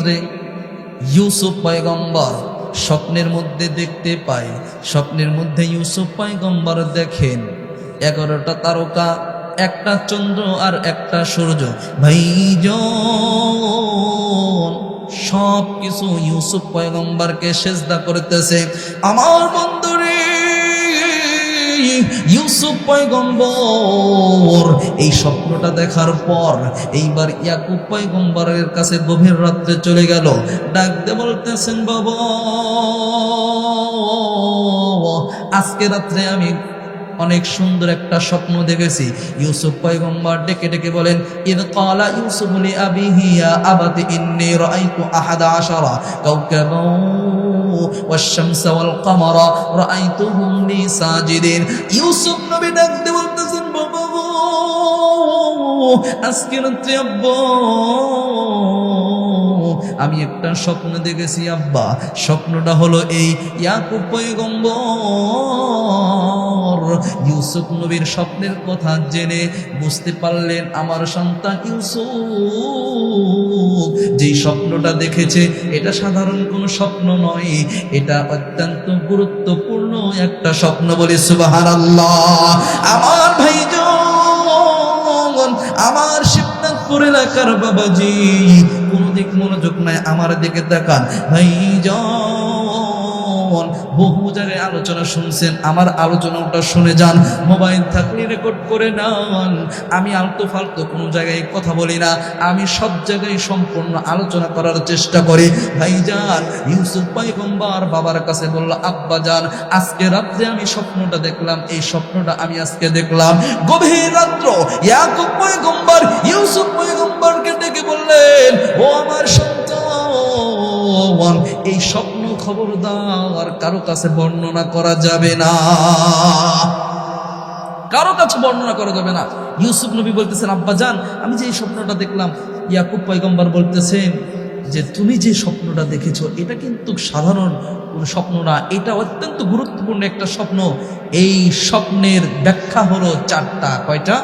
রাত্রে ইউসুফ পয়গম্বর স্বপ্নের মধ্যে দেখতে পায়। স্বপ্নের মধ্যে ইউসুফ পয়গম্বর দেখেন, এগারোটা তারকা, একটা চন্দ্র আর একটা সূর্য। ভাইজ সব কিছু ইউসুফ পয়গম্বরকে সেজদা করতেছে। আমার বন্ধুরে ইউসুফ পয়গম্বর। এই স্বপ্নটা দেখার পর এইবার ইয়াকুব পয়গম্বরের কাছে গভীর রাত্রে চলে গেল। ডাকতে বলতেছেন, বাবা, আজকে রাত্রে আমি অনেক সুন্দর একটা স্বপ্ন দেখেছি। ইউসুফ পয়গম্বর ডেকে ডেকে বলেন, ইদ ক্বালা ইউসুফ লি আবিহি ইয়া আবাতি ইন্নী রাআইতু আহাদা আশারা। কাওকাবা والشمس والقمر رأيتهم لي ساجدين ইউসুফ নবী ডাকতে বলতেছেন বাবা গো, আজকে রাত্রে আব্বা আমি একটা স্বপ্ন দেখেছি আব্বা স্বপ্নটা হলো এই ইয়াকুব পয়গম্বর ইউসুফ নবীর স্বপ্নের কথা জেনে বুঝতে পারলেন আমার সন্তান ইউসুফ। যেই স্বপ্নটা দেখেছে, এটা সাধারণ কোনো স্বপ্ন নয়, এটা অত্যন্ত গুরুত্বপূর্ণ একটা স্বপ্ন বলে সুবহানাল্লাহ। আমার ভাইজন, আমার শিবনাথপুর এলাকার বাবাজি, কোন দিক মনোযোগ নাই আমার দিকে তাকান। ভাইজন আলোচনা শুনছেন, আমার আলোচনাটা শুনে যান, মোবাইল থাকলে রেকর্ড করে নেন। আমি আলতু ফালতো কোনো জায়গায় কথা বলি না, আমি সব জায়গায় সম্পূর্ণ আলোচনা করার চেষ্টা করি। ভাইজান, ইউসুফ পাইগম্বার বাবার কাছে বলল, আব্বা যান, আজকে রাত্রে আমি স্বপ্নটা দেখলাম, এই স্বপ্নটা আমি আজকে দেখলাম। গভীর রাত্র, ইয়াকুব ইউসুফ পয়গম্বরকে ডেকে বললেন, ও আমার সন্তান, এই স্বপ্ন খবরদার কারও কাছে বর্ণনা করা যাবে না। কারও কাছে বর্ণনা করা যাবে না। ইউসুফ নবী বলতেছেন, আব্বা যান আমি যে স্বপ্নটা দেখলাম। ইয়াকুব পয়গম্বর বলতেছেন যে, তুমি যে স্বপ্নটা দেখেছ, এটা কিন্তু সাধারণ কোনো স্বপ্ন না। এটা অত্যন্ত গুরুত্বপূর্ণ একটা স্বপ্ন। এই স্বপ্নের ব্যাখ্যা হলো চারটা। কয়টা?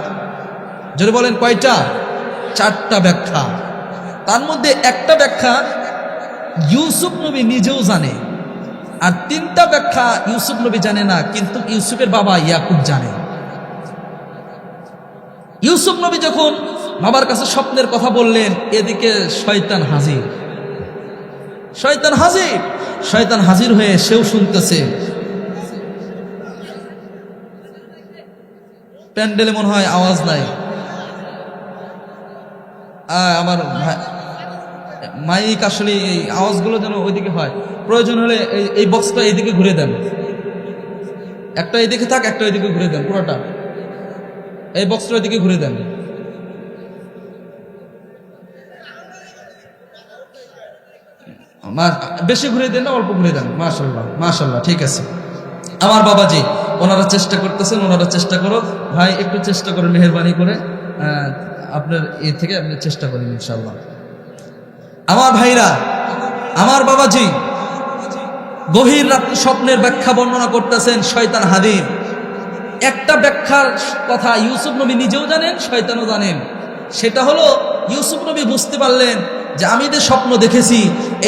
যদি বলেন, কয়টা? চারটা ব্যাখ্যা। তার মধ্যে একটা ব্যাখ্যা ইউসুফ নবী নিজেও জানে। আর তিনটা ব্যাখ্যা ইউসুফ নবী জানে না, কিন্তু ইউসুফের বাবা ইয়াকুব জানে। ইউসুফ নবী যখন বাবার কাছে স্বপ্নের কথা বললেন, এদিকে শয়তান হাজির। শয়তান হাজির! শয়তান হাজির হয়ে সেও শুনতেছে। প্যান্ডেলে মনে হয় আওয়াজ নাই। আমার ভাই- মাইক আসলে এই আওয়াজগুলো যেন ওইদিকে হয়। প্রয়োজন হলে এই- এই বক্সটা এইদিকে ঘুরে দেন। একটা এইদিকে থাক, একটা ওইদিকে ঘুরে দেন, পুরোটা। এই বক্সটা ওইদিকে ঘুরে দেন। বেশি ঘুরে দেন না, অল্প ঘুরে দেন। মাশাল্লাহ মাশাল্লাহ ঠিক আছে। আমার বাবাজি, ওনারা চেষ্টা করতেছেন, ওনারা চেষ্টা করো। ভাই, একটু চেষ্টা করে মেহরবানি করে আপনার এ থেকে আপনি চেষ্টা করেন ইনশাল্লাহ আমার ভাইরা, আমার বাবাজি গভীর রাত্রে স্বপ্নের ব্যাখ্যা বর্ণনা করতেছেন শয়তান হাদির একটা ব্যাখ্যার কথা ইউসুফ নবী নিজেও জানেন, শয়তানও জানেন। সেটা হলো, ইউসুফ নবী বুঝতে পারলেন যে আমি যে স্বপ্ন দেখেছি,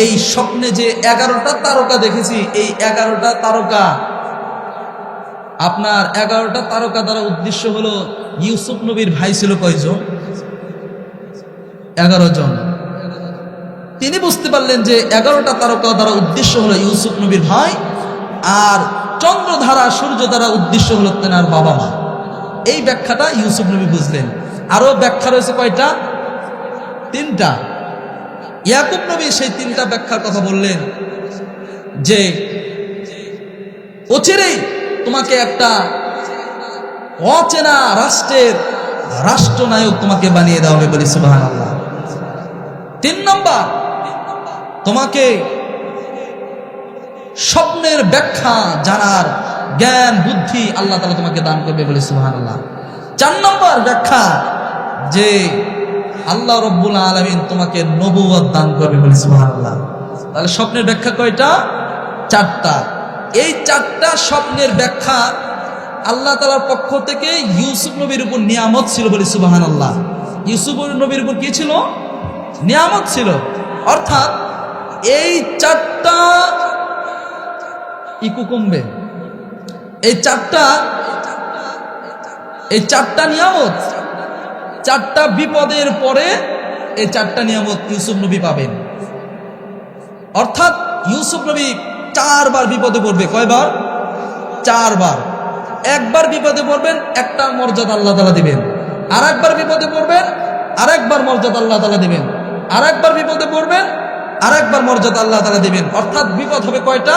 এই স্বপ্নে যে এগারোটা তারকা দেখেছি, এই এগারোটা তারকা, আপনার এগারোটা তারকা দ্বারা উদ্দেশ্য হলো, ইউসুফ নবীর ভাই ছিল কয়জন? এগারো জন। তিনি বুঝতে পারলেন যে এগারোটা তারকা দ্বারা উদ্দেশ্য হলো ইউসুফ নবীর ভাই, আর চন্দ্রধারা সূর্য দ্বারা উদ্দেশ্য হলো তেনার বাবা মা। এই ব্যাখ্যাটা ইউসুফ নবী বুঝলেন। আরও ব্যাখ্যা রয়েছে কয়টা? তিনটা। ইয়াকুব নবী সেই তিনটা ব্যাখ্যার কথা বললেন যে অচিরেই তোমাকে একটা অচেনা রাষ্ট্রের রাষ্ট্রনায়ক তোমাকে বানিয়ে দেওয়া হবে বলে সুবাহ তিন নম্বর তোমাকে স্বপ্নের ব্যাখ্যা জানার জ্ঞান, বুদ্ধি আল্লাহ তালা তোমাকে দান করবে বলে সুহান আল্লাহ চার নম্বর ব্যাখ্যা, যে আল্লাহ রব্বুল আলমিন তোমাকে নবুয় দান করবে বলে সুহান আল্লাহ তাহলে স্বপ্নের ব্যাখ্যা কয়টা? চারটা। এই চারটা স্বপ্নের ব্যাখ্যা আল্লাহ তালার পক্ষ থেকে ইউসুফ নবীর উপর নিয়ামত ছিল বলে সুবাহান আল্লাহ ইউসুফ নবীর উপর কি ছিল? নিয়ামত ছিল। অর্থাৎ এই চারটা ইকু কমবে। এই চারটা এই চারটা নিয়ামত, চারটা বিপদের পরে এই চারটা নিয়ামত ইউসুফ নবী পাবেন। অর্থাৎ ইউসুফ নবী চারবার বিপদে পড়বে। কয়বার? চারবার। একবার বিপদে পড়বেন, একটা মর্যাদা আল্লাহ তালা দিবেন। আর একবার বিপদে পড়বেন আর একবার মর্যাদা আল্লাহ তালা দিবেন। আর একবার বিপদে পড়বেন আর একবার মর্যাদা আল্লাহ তালা দিবেন। অর্থাৎ বিপদ হবে কয়টা?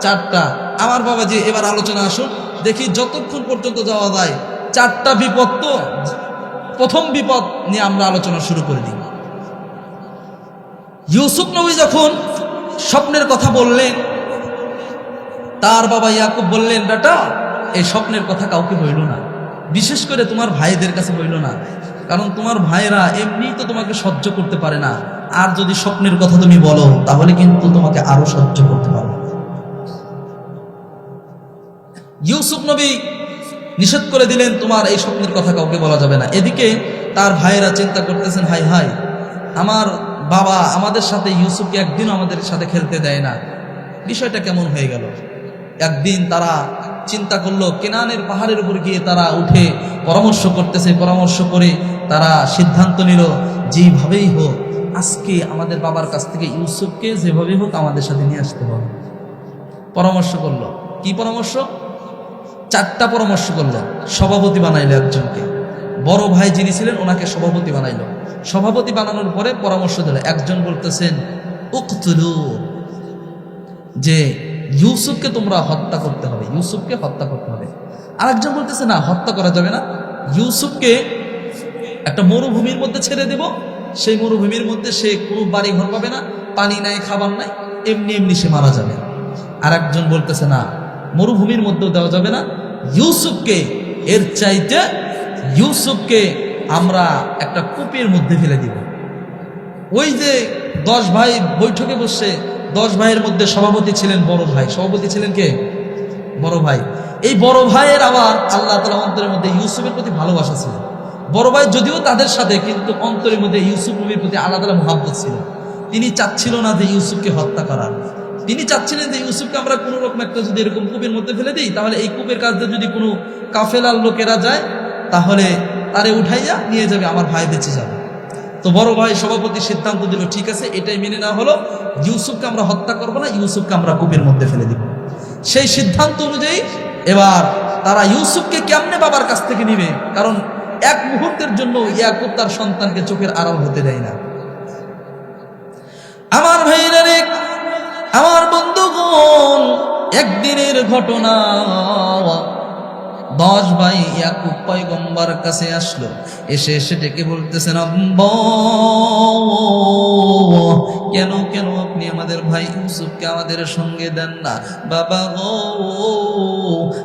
চারটা। আমার বাবাজি, এবার আলোচনা আসুন দেখি যতক্ষণ পর্যন্ত যাওয়া যায়, চারটা বিপদ তো প্রথম বিপদ নিয়ে আমরা আলোচনা শুরু করে দিই। ইউসুফ নবী যখন স্বপ্নের কথা বললেন, তার বাবা ইয়াকুব বললেন, বেটা, এই স্বপ্নের কথা কাউকে বইল না। বিশেষ করে তোমার ভাইদের কাছে বইল না। কারণ তোমার ভাইরা এমনি তো তোমাকে সহ্য করতে পারে না। আর যদি স্বপ্নের কথা তুমি বলো, তাহলে কিন্তু তোমাকে আরও সহ্য করতে পারবে। ইউসুফ নবী নিষেধ করে দিলেন, তোমার এই স্বপ্নের কথা কাউকে বলা যাবে না। এদিকে তার ভাইয়েরা চিন্তা করতেছেন হাই হাই আমার বাবা আমাদের সাথে ইউসুফকে একদিন আমাদের সাথে খেলতে দেয় না। বিষয়টা কেমন হয়ে গেল? একদিন তারা চিন্তা করল, কেনানের পাহাড়ের উপর গিয়ে তারা উঠে পরামর্শ করতেছে, পরামর্শ করে তারা সিদ্ধান্ত নিল যেইভাবেই হোক, আজকে আমাদের বাবার কাছ থেকে ইউসুফকে যেভাবেই হোক আমাদের সাথে নিয়ে আসতে হবে। পরামর্শ করল। কি পরামর্শ? চারটা পরামর্শ করল। সভাপতি বানাইলো একজনকে। বড় ভাই যিনি ছিলেন, ওনাকে সভাপতি বানাইলো। সভাপতি বানানোর পরে পরামর্শ দিল। একজন বলতেছেন, উকতুলু যে ইউসুফকে তোমরা হত্যা করতে হবে, ইউসুফকে হত্যা করতে হবে। আরেকজন বলতেছে, না, হত্যা করা যাবে না। ইউসুফকে একটা মরুভূমির মধ্যে ছেড়ে দেব। সেই মরুভূমির মধ্যে সে কোনো বাড়ি ঘর পাবে না, পানি নাই, খাবার নাই, এমনি এমনি সে মারা যাবে। আর একজন বলতেছে, না, মরুভূমির মধ্যেও দেওয়া যাবে না। ইউসুফকে, এর চাইতে ইউসুফকে আমরা একটা কূপের মধ্যে ফেলে দিব। ওই যে দশ ভাই বৈঠকে বসছে দশ ভাইয়ের মধ্যে সভাপতি ছিলেন বড় ভাই। সভাপতি ছিলেন কে? বড় ভাই। এই বড় ভাইয়ের আবার আল্লাহ তালা অন্তরের মধ্যে ইউসুফের প্রতি ভালোবাসা ছিল। বড় ভাই যদিও তাদের সাথে, কিন্তু অন্তরের মধ্যে ইউসুফ নবীর প্রতি আলাদা মহাব্বত ছিল। তিনি চাচ্ছিল না যে ইউসুফকে হত্যা করার। তিনি চাচ্ছিলেন যে ইউসুফকে আমরা কোনো রকম একটা যদি এরকম কূপের মধ্যে ফেলে দিই, তাহলে এই কূপের কাছে যদি কোনো কাফেলার লোকেরা যায়, তাহলে তারে উঠাইয়া নিয়ে যাবে, আমার ভাই বেঁচে যাবে। তো বড় ভাই সভাপতি সিদ্ধান্ত দিল, ঠিক আছে, এটাই মেনে না হলো। ইউসুফকে আমরা হত্যা করব না, ইউসুফকে আমরা কূপের মধ্যে ফেলে দিব। সেই সিদ্ধান্ত অনুযায়ী এবার তারা ইউসুফকে কেমনে বাবার কাছ থেকে নিবে? কারণ এক মুহূর্তের জন্য ইয়াকুব তার সন্তানকে চোখের আড়াল হতে দেয় না। আমার ভাইরা রে, আমার বন্ধুগণ, একদিনের ঘটনা। দশ ভাই ইয়াকুব পয়গম্বার কাছে আসলো। এসে এসে ডেকে বলতেছেন কেন কেন আপনি আমাদের ভাই ইউসুফকে আমাদের সঙ্গে দেন না? বাবা গো,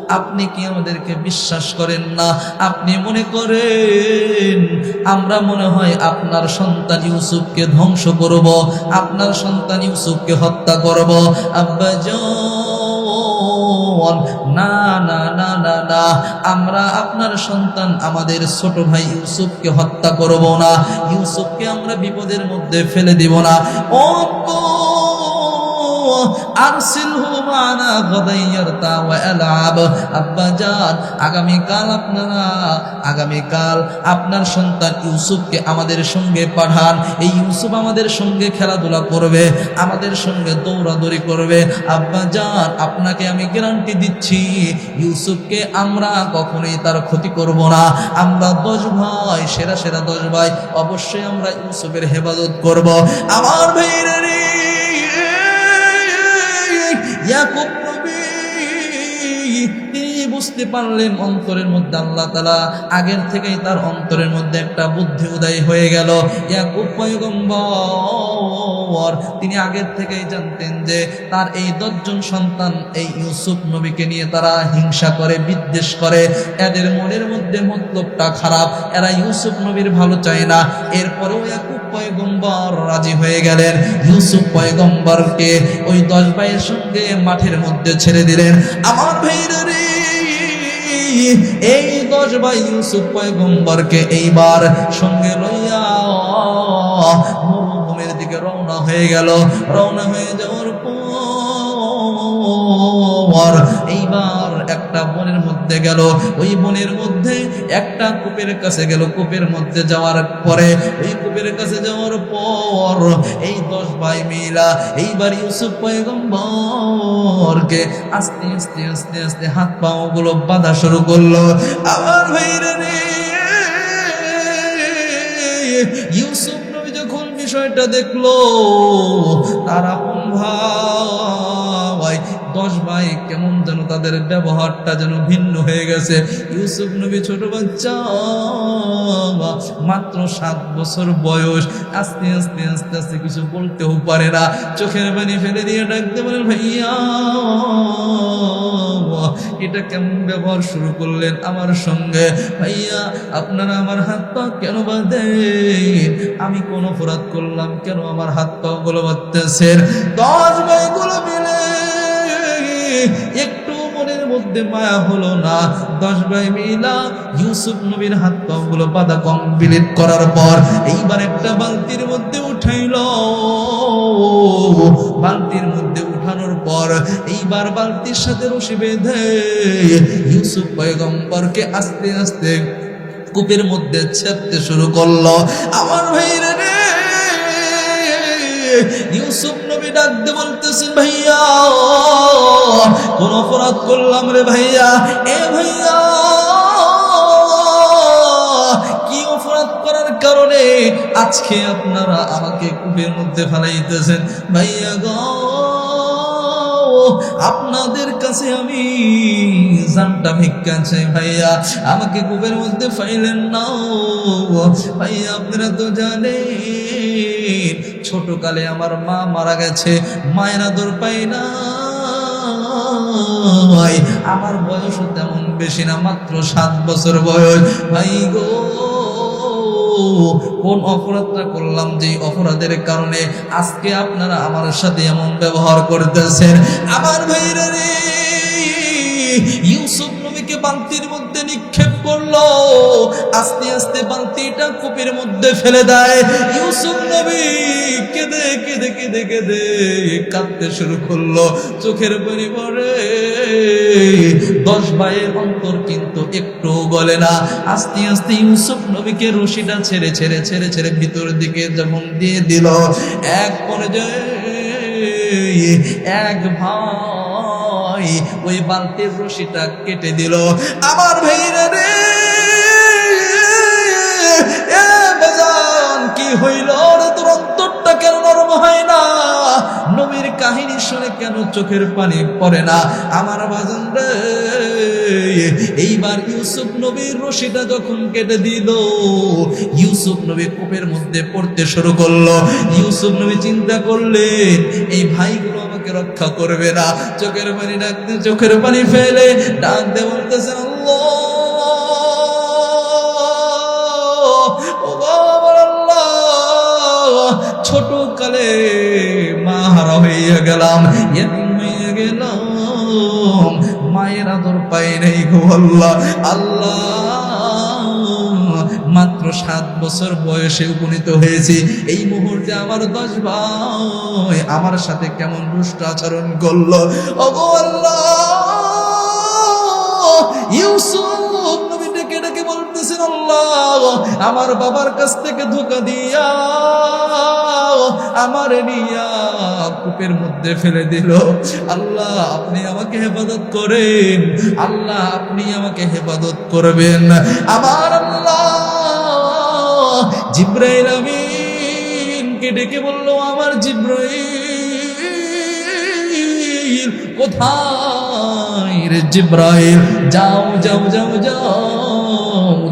আপনি কি আমাদেরকে বিশ্বাস করেন না? আপনি মনে করেন, আমরা মনে হয় আপনার সন্তান ইউসুফকে ধ্বংস করব, আপনার সন্তান ইউসুফকে হত্যা করব। আব্বা, জন না না না না না। আমরা আপনার সন্তান, আমাদের ছোট ভাই ইউসুফকে হত্যা করব না। ইউসুফকে আমরা বিপদের মধ্যে ফেলে দিব না। ও আমাদের সঙ্গে পাঠান। এই ইউসুফ আমাদের সঙ্গে খেলাধুলা করবে, আমাদের সঙ্গে দৌড়াদৌড়ি করবে। আব্বা আপনাকে আমি গ্যারান্টি দিচ্ছি, ইউসুফকে আমরা কখনোই তার ক্ষতি করব না। আমরা দশ ভাই, সেরা সেরা দশ ভাই, অবশ্যই আমরা ইউসুফের হেফাজত করব। আমার বুঝতে পারলেন অন্তরের মধ্যে আল্লাহ তালা আগের থেকেই তার অন্তরের মধ্যে একটা বুদ্ধি উদয় হয়ে গেল। তিনি আগের থেকেই জানতেন যে তার এই দশজন সন্তান, এই ইউসুফ নবীকে নিয়ে তারা হিংসা করে, বিদ্বেষ করে। এদের মনের মধ্যে মতলবটা খারাপ, এরা ইউসুফ নবীর ভালো চায় না। এরপরেও ইয়াকুব পয়গম্বর রাজি হয়ে গেলেন। ইউসুফ পয়গম্বরকে ওই দশ ভাইয়ের সঙ্গে মাঠের মধ্যে ছেড়ে দিলেন। আমার ভাইরা রে এই দশ ভাই ইউসুফ পয়গম্বরকে এইবার সঙ্গে লইয়া মরুভূমির দিকে রওনা হয়ে গেল। রওনা হয়ে যাওয়ার একটা বনের মধ্যে গেল। ওই বনের মধ্যে একটা কূপের কাছে গেল। কূপের মধ্যে যাওয়ার পরে ওই কূপের কাছে যাওয়ার পর এই দশ ভাই মিলা এইবার ইউসুফ পয়গম্বরকে আস্তে আস্তে আস্তে আস্তে হাত পাও গুলো বাঁধা শুরু করল। আমার ভাইরে রে, ইউসুফ নবী যখন বিষয়টা দেখল, তারা কোন ভাই দশ ভাই, কেমন যেন তাদের ব্যবহারটা যেন ভিন্ন হয়ে গেছে। ইউসুফ নবী ছোট বাচ্চা, মাত্র সাত বছর বয়স। আস্তে আস্তে আস্তে আস্তে কিছু বলতেও পারে না। চোখের পানি ফেলে দিয়ে ডাকতে বলেন, ভাইয়া, এটা কেমন ব্যবহার শুরু করলেন আমার সঙ্গে? ভাইয়া, আপনারা আমার হাত পা কেন বাঁধেন? আমি কোন অপরাধ করলাম কেন? আমার হাত পা গুলো বাঁধতেছেন দশ ভাইগুলো মিলে একটু মনের মধ্যে মায়া হলো না। দশ ভাই মিলা ইউসুফ নবীর হাত পা গুলো বাঁধা কমপ্লিট করার পর এইবার একটা বালতির মধ্যে উঠাইল। বালতির মধ্যে উঠানোর পর এইবার বালতির সাথে রশি বেঁধে ইউসুফ পয়গম্বরকে আস্তে আস্তে কূপের মধ্যে ছেপতে শুরু করল। আমার ভাইরা রে ইউসুফ নবী ডাকতে বলতেছেন, ভাইয়া, কোন অপরাধ করলাম রে ভাইয়া? এ ভাইয়া, কি অপরাধ করার কারণে আজকে আপনারা আমাকে কুপের মধ্যে ফেলাইতেছেন? ভাইয়া গো আপনাদের কাছে আমি জানটা ভিক্ষা চাই ভাইয়া। আমাকে কূপের মধ্যে ফাইলেন না ভাইয়া, আপনারা তো জানেন, ছোটকালে আমার মা মারা গেছে, মায়ের আদর পাই না। আমার বয়সও তেমন বেশি না, মাত্র সাত বছর বয়স। ভাই গো কোন অপরাধটা করলাম যে অপরাধের কারণে আজকে আপনারা আমার সাথে এমন ব্যবহার করতেছেন? আমার ভাইরা রে, ইউসুফ নবীকে বান্তির মধ্যে নিক্ষেপ করল। আস্তে আস্তে বালতিটা কূপের মধ্যে ফেলে দেয়। ইউসুফ নবী কেঁদে কেঁদে কেঁদে কেঁদে কাঁদতে শুরু করল। চোখের পরিবারে দশ ভাইয়ের অন্তর কিন্তু একটু গলে না। আস্তে আস্তে ইউসুফ নবীকে রশিটা ছেড়ে ছেড়ে ছেড়ে ছেড়ে ভিতর দিকে যখন দিয়ে দিল। এক পর্যায়ে এক ভাই ওই বালতির রশিটা কেটে দিল। আমার ভাইরা রে বেজান কি হইল রে তোর অন্তরটা কেন নরম হয় না? নবীর কাহিনী শুনে কেন চোখের পানি পড়ে না? আমার রে, এইবার ইউসুফ নবীর রশিটা যখন কেটে দিল, ইউসুফ নবী কূপের মধ্যে পড়তে শুরু করল। ইউসুফ নবী চিন্তা করলেন, এই ভাইগুলো আমাকে রক্ষা করবে না। চোখের পানি ডাকতে চোখের পানি ফেলে ডাকতে ছোট কালে মা হারা হইয়া গেলাম হইয়া গেলাম। মায়ের আদর পাই নাই গো আল্লাহ আল্লাহ। মাত্র সাত বছর বয়সে উপনীত হয়েছি। এই মুহূর্তে আমার দশ ভাই আমার সাথে কেমন দুষ্ট আচরণ করল? ডেকে ডেকে বলতেছেন আমার বাবার কাছ থেকে ধোকা দিয়া আমার নিয়া কূপের মধ্যে ফেলে দিল। আল্লাহ, আপনি আমাকে হেফাজত করেন। আল্লাহ, আপনি আমাকে হেফাজত করবেন। আমার আল্লাহ, জিব্রাইল আমিনকে ডেকে বলল, আমার জিব্রাইল, কোথায় রে জিব্রাইল? যাও যাও যাও যাও।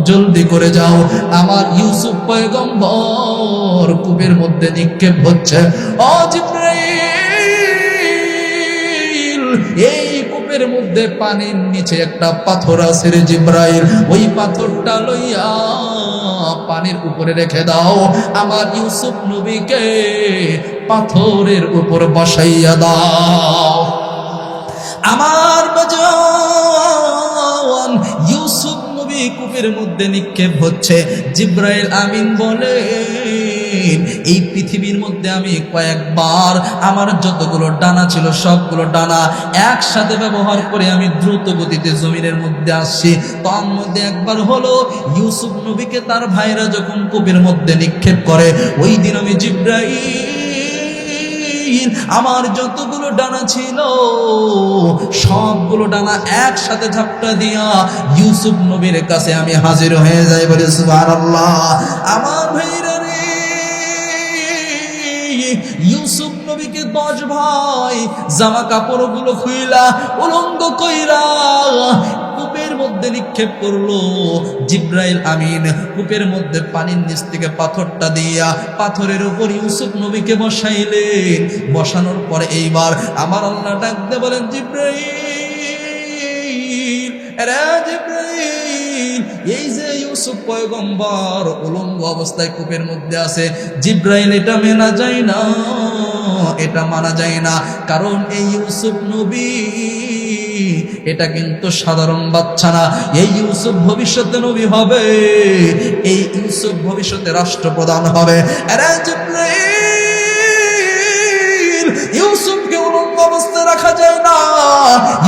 জলদি করে যাও। আমার ইউসুফ পয়গম্বর কূপের মধ্যে নিক্ষেপ হচ্ছে। এই কূপের মধ্যে পানির নিচে একটা পাথর আছে রে জিব্রাইল। ওই পাথরটা লইয়া পানির উপরে রেখে দাও। আমার ইউসুফ নবীকে পাথরের উপর বসাইয়া দাও। আমার বাজান কূপের মধ্যে নিক্ষেপ হচ্ছে। জিব্রাইল আমিন বলে, এই পৃথিবীর মধ্যে আমি কয়েকবার আমার যতগুলো ডানা ছিল সবগুলো ডানা একসাথে ব্যবহার করে আমি দ্রুত গতিতে জমিনের মধ্যে আসছি। তার মধ্যে একবার হলো ইউসুফ নবীকে তার ভাইরা যখন কূপের মধ্যে নিক্ষেপ করে, ওই দিন আমি জিব্রাইল আমার যতগুলো ডানা ছিল, সবগুলো ডানা একসাথে ঝাপটা দিয়া ইউসুফ নবীর কাছে আমি হাজির হয়ে যাই, বলে, সুবহানাল্লাহ। আমার ভাইরা রে, ইউসুফ নবীকে দশ ভাই জামা কাপড়গুলো খুইলা উলঙ্গ কইরা মধ্যে নিক্ষেপ করল। জিব্রাইল আমিন কূপের মধ্যে পানির নিচ থেকে পাথরটা দিয়া পাথরের উপর ইউসুফ নবীকে বসাইলেন। বসানোর পরে এইবার আমার আল্লাহ ডাকতে বলেন, জিব্রাইল, এরা জিব্রাইল, এই যে ইউসুফ পয়গম্বর উলঙ্গ অবস্থায় কূপের মধ্যে আছে, জিব্রাইল, এটা মেনা যায় না, এটা মানা যায় না, কারণ এই ইউসুফ নবী এটা কিন্তু সাধারণ বাচ্চা না। এই ইউসুফ ভবিষ্যতে নবী হবে। এই ইউসুফ ভবিষ্যতে রাষ্ট্রপ্রধান হবে। ইউসুফকে উলঙ্গ অবস্থায় রাখা যায় না।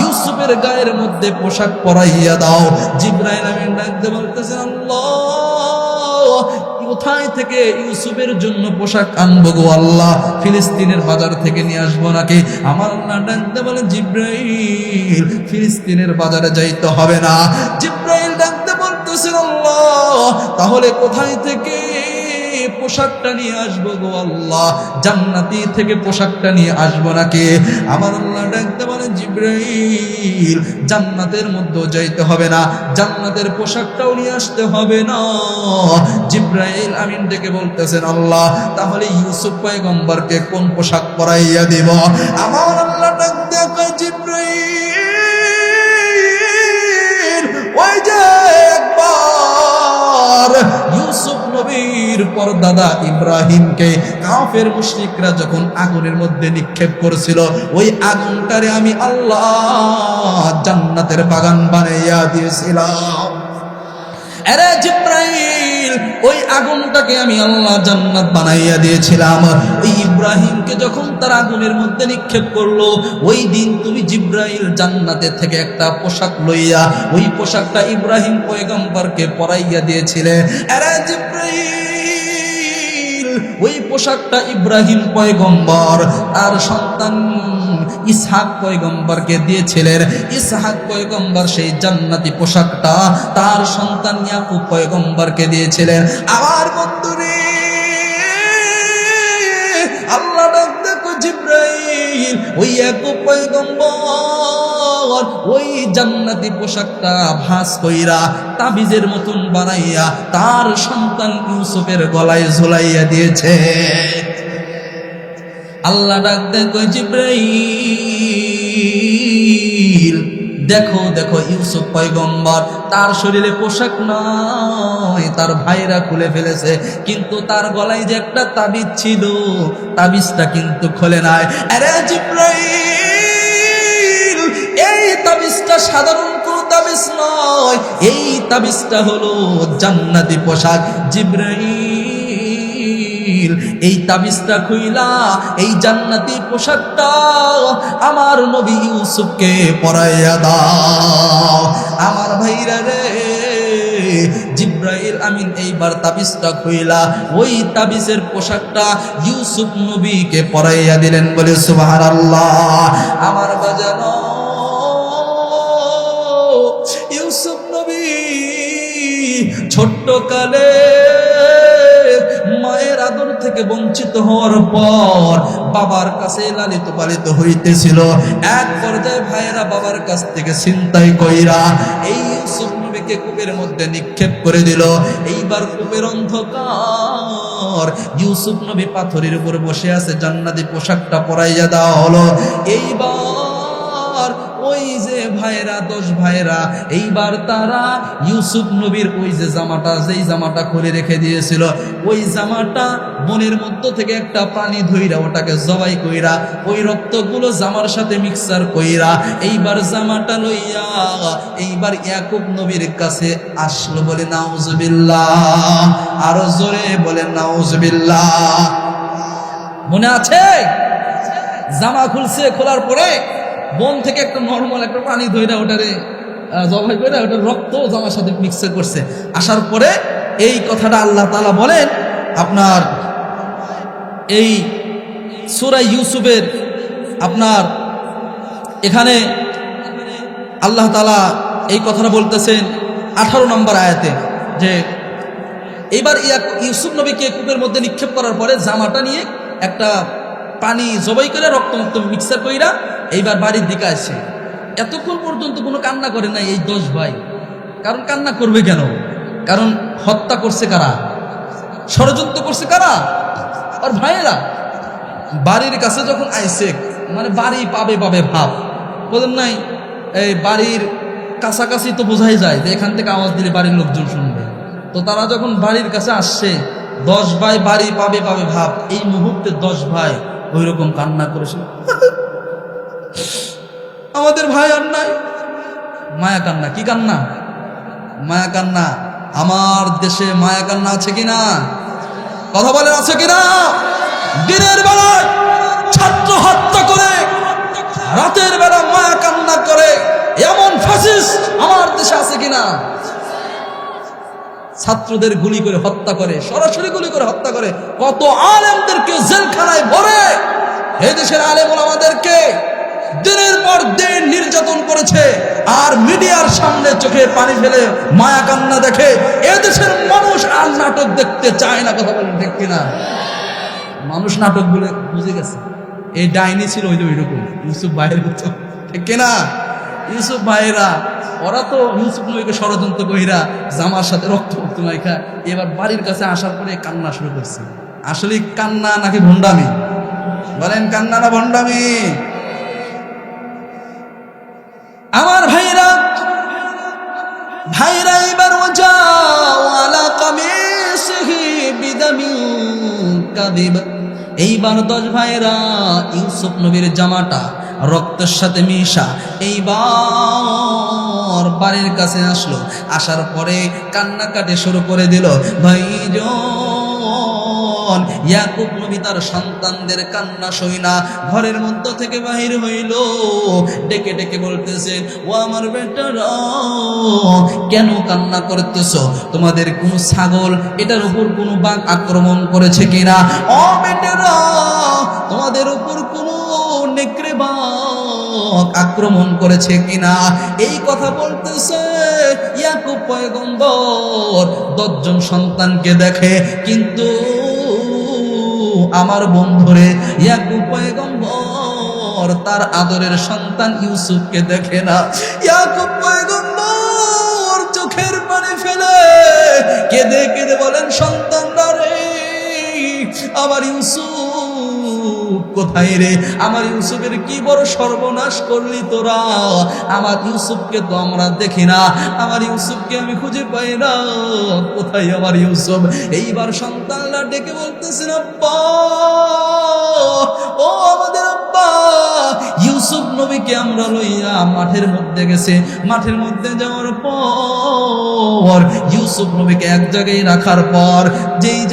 ইউসুফের গায়ের মধ্যে পোশাক পরাইয়া দাও। জিব্রাইল আমিন ডাকতে বলতেছেন, আল্লাহ কোথায় থেকে ইউসুফের জন্য পোশাক আনব গো আল্লাহ? ফিলিস্তিনের বাজার থেকে নিয়ে আসব নাকি? আমার না ডাকতে বলে, জিব্রাইল, ফিলিস্তিনের বাজারে যাইতে হবে না। জিব্রাইল ডাকতে বলতেছিল তাহলে কোথায় থেকে পোশাকটা নিয়ে আসব গো আল্লাহ। জান্নাতি থেকে পোশাকটা নিয়ে আসব নাকি? আমার আল্লাহ ডাকতে বলে, জিব্রাইল, জান্নাতের মধ্যেও যাইতে হবে না। জান্নাতের পোশাকটাও নিয়ে আসতে হবে না। জিব্রাইল আমিন ডেকে বলতেছেন, আল্লাহ, তাহলে ইউসুফ পয়গম্বরকে কোন পোশাক পরাইয়া দিব? আমার আল্লাহ ডাক দেখো জিব্রাইল পর দাদা ইব্রাহিমকে কাফের মুশরিকরা যখন আগুনের মধ্যে নিক্ষেপ করেছিল, ওই আগুনটারে আমি আল্লাহ জান্নাতের বাগান বানাইয়া দিয়েছিলাম। আরে জিব্রাইল, ওই আগুনটাকে আমি আল্লাহ জান্নাত বানাইয়া দিয়েছিলাম। ওই ইব্রাহিমকে যখন তার আগুনের মধ্যে নিক্ষেপ করল, ওই দিন তুমি জিব্রাইল জান্নাতের থেকে একটা পোশাক লইয়া, ওই পোশাকটা ইব্রাহিম পয়গম্বরকে পরাইয়া দিয়েছিলে। আরে জিব্রাইল! ওই পোশাকটা ইব্রাহিম পয়গম্বর তার সন্তান ইসহাক পয়গম্বরকে দিয়েছিলেন। ইসহাক পয়গম্বর সেই জান্নাতি পোশাকটা তার সন্তান ইয়াকুব পয়গম্বরকে দিয়েছিলেন। আবার বন্ধুরে, আল্লাহ ডাক দেখো জিব্রাইল, ওই ইয়াকুব পয়গম্বর। ওই জান্নাতি পোশাকটা ভাস কইরা তাবিজের মতন বানাইয়া তার সন্তান ইউসুফের গলায় ঝুলাইয়া দিয়েছে। আল্লাহ ডাক দেখো জিব্রাইল, দেখো দেখো ইউসুফ পয়গম্বর, তার শরীরে পোশাক নয়, তার ভাইরা খুলে ফেলেছে, কিন্তু তার গলায় যে একটা তাবিজ ছিল, তাবিজটা কিন্তু খোলে নাই। আরে জিব্রাইল! তাবিজটা সাধারণ তাবিজ নয়। এই তাবিজটা হলো জান্নাতি পোশাক। এই তাবিজটা খুইলা, এই জান্নাতি পোশাকটা আমার নবী ইউসুফকে পরাইয়া দাও। আমার ভাইরা রে, জিব্রাইল আমিন, এইবার তাবিজটা খুইলা। ওই তাবিজের পোশাকটা ইউসুফ নবীকে পরাইয়া দিলেন বলে সুবহানাল্লাহ। আমার বাজানো ছোট্ট কালে মায়ের আদর থেকে বঞ্চিত হওয়ার পর বাবার কাছে লালিত পালিত হইতেছিল। এক পর্যায়ে ভাইয়েরা বাবার কাছ থেকে চিন্তাই কইরা এই ইউসুফ নবীকে কূপের মধ্যে নিক্ষেপ করে দিল। এইবার কূপের অন্ধকার। ইউসুফ নবী পাথরের উপর বসে আছে, জান্নাতি পোশাকটা পরাইয়া দেওয়া হলো। এইবার ভাইরা দশ ভাইরা এইবার তারা ইউসুফ নবীর ওই যে জামাটা, যেই জামাটা খুলে রেখে দিয়েছিল, ওই জামাটা বনের মধ্য থেকে একটা পানি ধইরা ওটাকে জবাই কইরা, ওই রক্তগুলো জামার সাথে মিক্সার কইরা এইবার জামাটা লইয়া, এইবার ইয়াকুব নবীর কাছে আসলো বলে, নাউজুবিল্লাহ। আরও জোরে বলে, নাউজুবিল্লাহ। মনে আছে? জামা খুলছে খোলার পরে বন থেকে একটা নর্মাল একটা পানি ধইরা ওটারে জবাই করে ওটার রক্ত জামার সাথে মিক্সার করছে। আসার পরে এই কথাটা আল্লাহ তালা বলেন, আপনার এই সুরা ইউসুফের আপনার এখানে আল্লাহ তালা এই কথাটা বলতেছেন আঠারো নম্বর আয়াতে, যে এইবার ইয়াক- ইউসুফ নবীকে কূপের মধ্যে নিক্ষেপ করার পরে জামাটা নিয়ে একটা পানি জবাই করে রক্তমুক্ত মিক্সার কইরা এইবার বাড়ির দিকে আসে। এতক্ষণ পর্যন্ত কোনো কান্না করে নাই এই দশ ভাই। কারণ কান্না করবে কেন? কারণ হত্যা করছে কারা? ষড়যন্ত্র করছে কারা? আর ভাইয়েরা, বাড়ির কাছে যখন আইসে মানে বাড়ি পাবে পাবে ভাব। বলেন নাই, এই বাড়ির কাছাকাছি তো বোঝাই যায় যে এখান থেকে আওয়াজ দিলে বাড়ির লোকজন শুনবে। তো তারা যখন বাড়ির কাছে আসছে, দশ ভাই বাড়ি পাবে পাবে ভাব। এই মুহূর্তে দশ ভাই ওই রকম কান্না করেছিল আমাদের ভাই আর নাই। মায়া কান্না, কি কান্না? মায়া কান্না, আমার দেশে মায়া কান্না আছে কিনা? কথা বলেন আছে কিনা? দিনের বেলায় ছাত্র হত্যা করে, রাতের বেলা মায়া কান্না করে, এমন ফাসিস আমার দেশে আছে কিনা? ছাত্রদের গুলি করে হত্যা করে, সরাসরি গুলি করে হত্যা করে। কত আলেমদেরকে জেলখানায় ভরে। দেশের আলেম আমাদেরকে দিনের পর দিন নির্যাতন করেছে আর মিডিয়ার সামনে চোখে পানি ফেলে মায়া কান্না দেখে। এ দেশের মানুষ আর নাটক দেখতে চায় না, কথা বলেন ঠিক কিনা? মানুষ নাটক বলে বুঝে গেছে। এই ডাইনি ছিল ওই ওইরকম, ইউসুফ ভাইয়ের মতো, ঠিক কিনা? ইউসুফ ভাইয়েরা ওরা তো ইউসুফ নবীকে ষড়যন্ত্র কইরা জামার সাথে রক্ত রক্ত মাইখা এবার বাড়ির কাছে আসার পরে কান্না শুরু করছে। আসলে কান্না নাকি ভণ্ডামি? বলেন কান্না না ভণ্ডামি? আমার ভাইরা ভাইরা এবার এইবার দশ ভাইরা ইউসুফ নবীর জামাটা রক্তের সাথে মিশা। এইবার বাড়ির কাছে আসলো। আসার পরে কান্নাকাটি শুরু করে দিল, ভাইজন, ইয়াকুব নবী তার সন্তানদের কান্না সইনা ঘরের মধ্য থেকে বাহির হইল। ডেকে ডেকে বলতেছেন ও আমার বেটারা, কেন কান্না করতেছ? তোমাদের কোন ছাগল, এটার উপর কোনো বাঘ আক্রমণ করেছে কিনা? ও বেটারা, তোমাদের উপর কোনো নেকড়ে বাঘ আক্রমণ করেছে কিনা? এই কথা বলতেছে ইয়াকুব পয়গম্বর। দশজন সন্তানকে দেখে, কিন্তু আমার বন্ধুরে ইয়াকুব পয়গম্বর, তার আদরের সন্তান ইউসুফকে দেখে না। ইয়াকুব পয়গম্বর চোখের পানি ফেলে কেঁদে কেঁদে বলেন, সন্তানরা রে, আমার ইউসুফ কোথায় রে? আমার ইউসুফের কি বড় সর্বনাশ করলি তোরা? আমার ইউসুফকে তো আমরা দেখি না। আমার ইউসুফকে আমি খুঁজে পাই না। কোথায় আমার ইউসুফ? এইবার সন্তানরা ডেকে ও আমাদের ইউসুফ নবীকে আমরা লইয়া মাঠের মধ্যে গেছে। মাঠের মধ্যে যাওয়ার পর ইউসুফ নবীকে এক জায়গায় রাখার পর যেই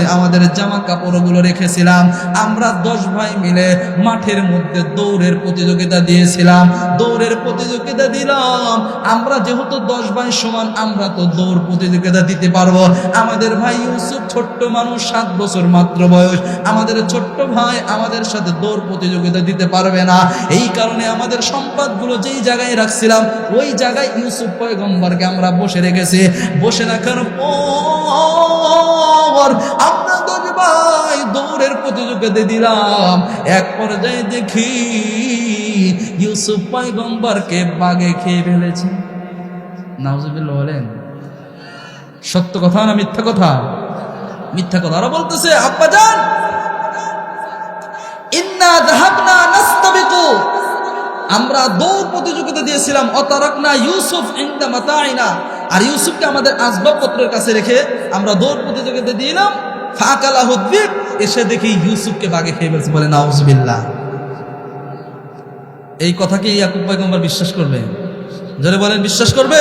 জায়গায় আমাদের জামা কাপড়গুলো রেখেছিলাম। আমরা দশ ভাই মিলে মাঠের মধ্যে দৌড়ের প্রতিযোগিতা দিয়েছিলাম। দৌড়ের প্রতিযোগিতা দিলাম। আমরা যেহেতু দশ ভাই সমান, আমরা তো দৌড় প্রতিযোগিতা দিতে পারব। আমাদের ভাই ইউসুফ ছোট্ট মানুষ, সাত বছর মাত্র বয়স। আমাদের ছোট্ট ভাই আমাদের সাথে দৌড় প্রতিযোগিতা দিতে পারবে না। এই কারণে আমাদের সম্পদগুলো যেই জায়গায় রাখছিলাম, ওই জায়গায় ইউসুফ পয়গম্বরকে আমরা বসে রেখেছি। বসে রাখার পর ভাই দৌড়ের প্রতিযোগিতা দিলাম। এক পর্যায়ে দেখি ইউসুফ পয়গম্বরকে বাগে খেয়ে ফেলেছে। নাউজুবিল্লাহ বলেন, সত্য কথা না মিথ্যা কথা? মিথ্যা কথা ওরা বলতেছে, আব্বা যান ইন্না যাহাবনা নাস্তাবিকু আমরা দৌড় প্রতিযোগিতা দিয়েছিলাম, অতারকনা ইউসুফ ইন্দা মাতাইনা। আর ইউসুফকে আমাদের আসবাবপত্রের কাছে রেখে আমরা দৌড় প্রতিযোগিতা দিলাম। ফাকালা হুদ্দিক এসে দেখি ইউসুফকে বাগে খেয়ে ফেলছে, বলে নাউজবিল্লা এই কথা কি ইয়াকুব পয়গম্বর বিশ্বাস করবে? যারা বলেন, বিশ্বাস করবে?